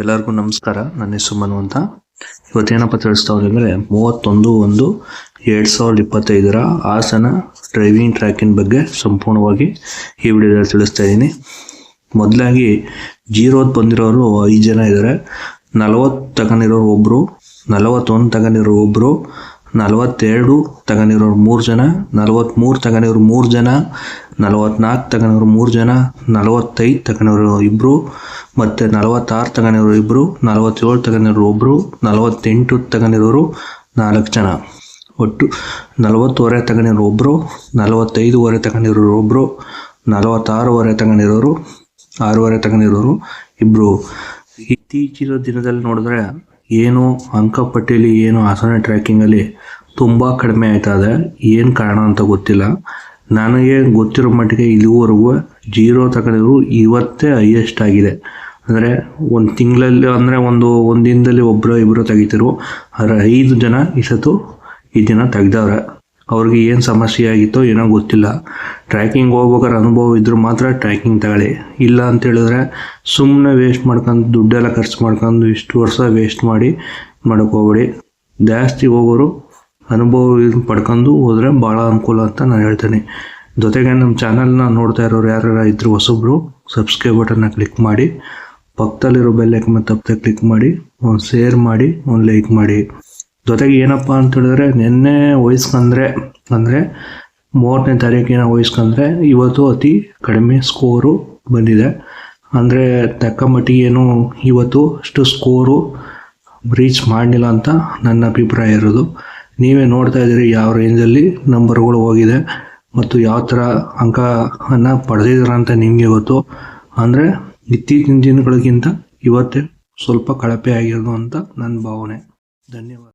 ಎಲ್ಲರಿಗೂ ನಮಸ್ಕಾರ. ನನ್ನ ಹೆಸರು ಮನು ಅಂತ. ಇವತ್ತೇನಪ್ಪ ತಿಳಿಸ್ತಾ ಅಂದರೆ ಮೂವತ್ತೊಂದು ಒಂದು ಎರಡು ಸಾವಿರದ ಇಪ್ಪತ್ತೈದರ ಹಾಸನ ಡ್ರೈವಿಂಗ್ ಟ್ರ್ಯಾಕಿನ ಬಗ್ಗೆ ಸಂಪೂರ್ಣವಾಗಿ ಈ ವಿಡಿಯೋದಲ್ಲಿ ತಿಳಿಸ್ತಾ ಇದ್ದೀನಿ. ಮೊದಲಾಗಿ ಜೀರೋದ್ ಬಂದಿರೋರು ಐದು ಜನ ಇದ್ದಾರೆ ನಲವತ್ತು ತಗೊಂಡಿರೋರು ಒಬ್ಬರು ನಲವತ್ತೊಂದು ತಗೊಂಡಿರೋ ಒಬ್ಬರು ನಲವತ್ತೆರಡು ತಗೊಂಡಿರೋರು ಮೂರು ಜನ ನಲವತ್ತ್ಮೂರು ತಗೊಂಡಿರೋರು ಮೂರು ಜನ, ನಲವತ್ನಾಲ್ಕು ತಗೊಂಡಿರೋರು ಮೂರು ಜನ, ನಲವತ್ತೈದು ತಗೊಂಡಿರೋರು ಇಬ್ಬರು ಮತ್ತು ನಲವತ್ತಾರು ತಗೊಂಡಿರೋರು ಇಬ್ಬರು ನಲವತ್ತೇಳು ತಗೊಂಡಿರೋರು ಒಬ್ಬರು ನಲವತ್ತೆಂಟು ತಗೊಂಡಿರೋರು ನಾಲ್ಕು ಜನ. ಒಟ್ಟು ನಲವತ್ತುವರೆ ತಗೊಂಡಿರೋ ಒಬ್ಬರು ನಲವತ್ತೈದುವರೆ ತಗೊಂಡಿರೋರು ಒಬ್ಬರು ನಲವತ್ತಾರೂವರೆ ತಗೊಂಡಿರೋರು ಆರೂವರೆ ತಗೊಂಡಿರೋರು ಇಬ್ಬರು ಇತ್ತೀಚಿನ ದಿನದಲ್ಲಿ ನೋಡಿದ್ರೆ ಏನು ಅಂಕಪಟ್ಟಿಯಲ್ಲಿ ಏನು ಹಾಸನ ಟ್ರ್ಯಾಕಿಂಗಲ್ಲಿ ತುಂಬ ಕಡಿಮೆ ಆಯ್ತಾ ಇದೆ ಏನು ಕಾರಣ ಅಂತ ಗೊತ್ತಿಲ್ಲ. ನನಗೆ ಗೊತ್ತಿರೋ ಮಟ್ಟಿಗೆ ಇದುವರೆಗೂ ಜೀರೋ ತಗೊಂಡಿದ್ರು ಇವತ್ತೇ ಹೈಯೆಸ್ಟ್ ಆಗಿದೆ. ಅಂದರೆ ಒಂದು ತಿಂಗಳಲ್ಲಿ ಅಂದರೆ ಒಂದು ಒಂದು ದಿನದಲ್ಲಿ ಒಬ್ಬರು ಇಬ್ಬರು ತೆಗಿತಿರು ಆದರೆ ಐದು ಜನ ಇಸತ್ತು ಈ ದಿನ ತೆಗ್ದವ್ರೆ. ಅವ್ರಿಗೆ ಏನು ಸಮಸ್ಯೆ ಆಗಿತ್ತೋ ಏನೋ ಗೊತ್ತಿಲ್ಲ. ಟ್ರ್ಯಾಕಿಂಗ್ ಹೋಗ್ಬೇಕಾದ್ರೆ ಅನುಭವ ಇದ್ದರೂ ಮಾತ್ರ ಟ್ರ್ಯಾಕಿಂಗ್ ತಗೊಳ್ಳಿ. ಇಲ್ಲ ಅಂತ ಹೇಳಿದ್ರೆ ಸುಮ್ಮನೆ ವೇಸ್ಟ್ ಮಾಡ್ಕೊಂಡು ದುಡ್ಡೆಲ್ಲ ಖರ್ಚು ಮಾಡ್ಕೊಂಡು ಇಷ್ಟು ವರ್ಷ ವೇಸ್ಟ್ ಮಾಡಿ ಹೋಗ್ಬೇಡಿ. ಜಾಸ್ತಿ ಹೋಗೋರು ಅನುಭವ ಪಡ್ಕೊಂಡು ಹೋದರೆ ಭಾಳ ಅನುಕೂಲ ಅಂತ ನಾನು ಹೇಳ್ತೀನಿ. ಜೊತೆಗೆ ನಮ್ಮ ಚಾನಲ್ನ ನೋಡ್ತಾ ಇರೋರು ಯಾರು ಇದ್ರು ಹೊಸಬ್ರು ಸಬ್ಸ್ಕ್ರೈಬ್ ಬಟನ್ನ ಕ್ಲಿಕ್ ಮಾಡಿ, ಪಕ್ಕದಲ್ಲಿರೋ ಬೆಲ್ ಮತ್ತು ತಪ್ಪದೆ ಕ್ಲಿಕ್ ಮಾಡಿ, ಒಂದು ಶೇರ್ ಮಾಡಿ, ಒಂದು ಲೈಕ್ ಮಾಡಿ. ಜೊತೆಗೆ ಏನಪ್ಪ ಅಂತ ಹೇಳಿದ್ರೆ, ನಿನ್ನೆ ವಹಿಸ್ಕೊಂಡ್ರೆ, ಅಂದರೆ ಮೂವತ್ತನೇ ತಾರೀಕಿನ ವಹಿಸ್ಕೊಂಡ್ರೆ ಇವತ್ತು ಅತಿ ಕಡಿಮೆ ಸ್ಕೋರು ಬಂದಿದೆ. ಅಂದರೆ ತಕ್ಕ ಮಟ್ಟಿಗೇನು ಇವತ್ತು ಅಷ್ಟು ಸ್ಕೋರು ರೀಚ್ ಮಾಡಲಿಲ್ಲ ಅಂತ ನನ್ನ ಅಭಿಪ್ರಾಯ ಇರೋದು. ನೀವೇ ನೋಡ್ತಾ ಇದ್ದೀರಿ ಯಾವ ರೇಂಜಲ್ಲಿ ನಂಬರ್ಗಳು ಹೋಗಿದೆ ಮತ್ತು ಯಾವ ಥರ ಅಂಕವನ್ನು ಪಡೆದಿದ್ದೀರ ಅಂತ ನಿಮಗೆ ಗೊತ್ತು. ಅಂದರೆ ಇತ್ತೀಚಿನ ದಿನಗಳಿಗಿಂತ ಇವತ್ತೇ ಸ್ವಲ್ಪ ಕಳಪೆ ಆಗಿರೋದು ಅಂತ ನನ್ನ ಭಾವನೆ. ಧನ್ಯವಾದ.